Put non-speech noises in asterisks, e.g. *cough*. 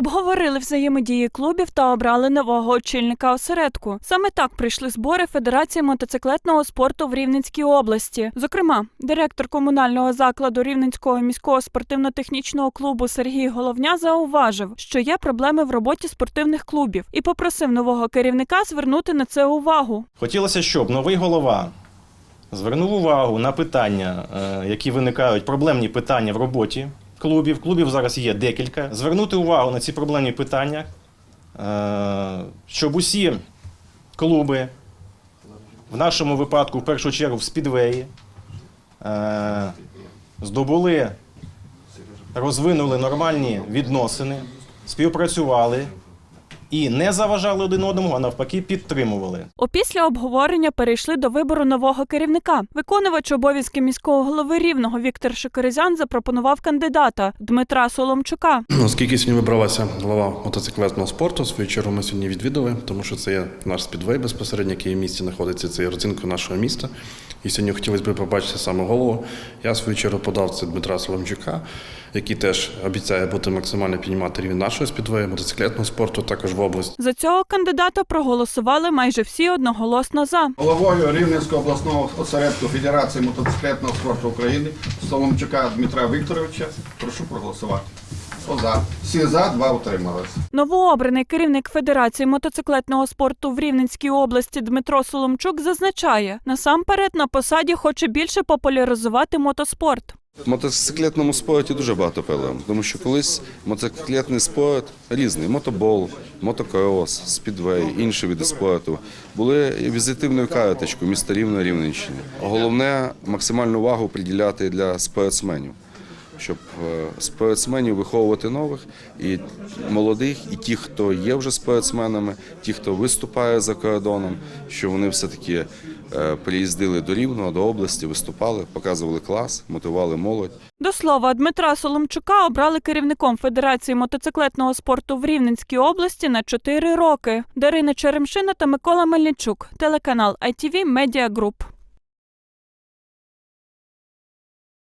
Обговорили взаємодії клубів та обрали нового очільника осередку. Саме так прийшли збори Федерації мотоциклетного спорту в Рівненській області. Зокрема, директор комунального закладу Рівненського міського спортивно-технічного клубу Сергій Головня зауважив, що є проблеми в роботі спортивних клубів, і попросив нового керівника звернути на це увагу. Хотілося, щоб новий голова звернув увагу на питання, е, які виникають, проблемні питання в роботі клубів. Клубів зараз є декілька. Звернути увагу на ці проблемні питання, е, щоб усі клуби, в нашому випадку, в першу чергу, в спідвеї, е, здобули, розвинули нормальні відносини, співпрацювали і не заважали один одному, а навпаки підтримували. Опісля обговорення перейшли до вибору нового керівника. Виконувач обов'язки міського голови рівного Віктор Шикаризян запропонував кандидата Дмитра Соломчука. *clears throat* Оскільки сьогодні вибралася голова мотоциклетного спорту, свою чергу ми сьогодні відвідали, тому що це є наш спідвей безпосередньо, який в місті знаходиться, це є родзинкою нашого міста. І сьогодні хотілося б побачити саме голову. Я свою чергу подав це Дмитра Соломчука, який теж обіцяє бути максимально піднімати рівень нашого спідвею, мотоциклетного спорту, також в області. За цього кандидата проголосували майже всі одноголосно за. Головою Рівненського обласного осередку Федерації мотоциклетного спорту України Соломчука Дмитра Вікторовича. Прошу проголосувати. За? Всі за, два утрималися. Новообраний керівник Федерації мотоциклетного спорту в Рівненській області Дмитро Соломчук зазначає, насамперед на посаді хоче більше популяризувати мотоспорт. В мотоциклетному спорті дуже багато проблем, тому що колись мотоциклетний спорт різний мотобол, мотокрос, спідвей, інші види спорту були візитивною карточкою міста Рівно Рівненщини. Головне максимальну увагу приділяти для спортсменів, щоб е, спортсменів виховувати нових і молодих, і ті, хто є вже спортсменами, ті, хто виступає за кордоном, що вони все таки приїздили до Рівного, до області, виступали, показували клас, мотивували молодь. До слова, Дмитра Соломчука обрали керівником Федерації мотоциклетного спорту в Рівненській області на 4 роки. Дарина Черемшина та Микола Мельничук, телеканал ITV Media Group.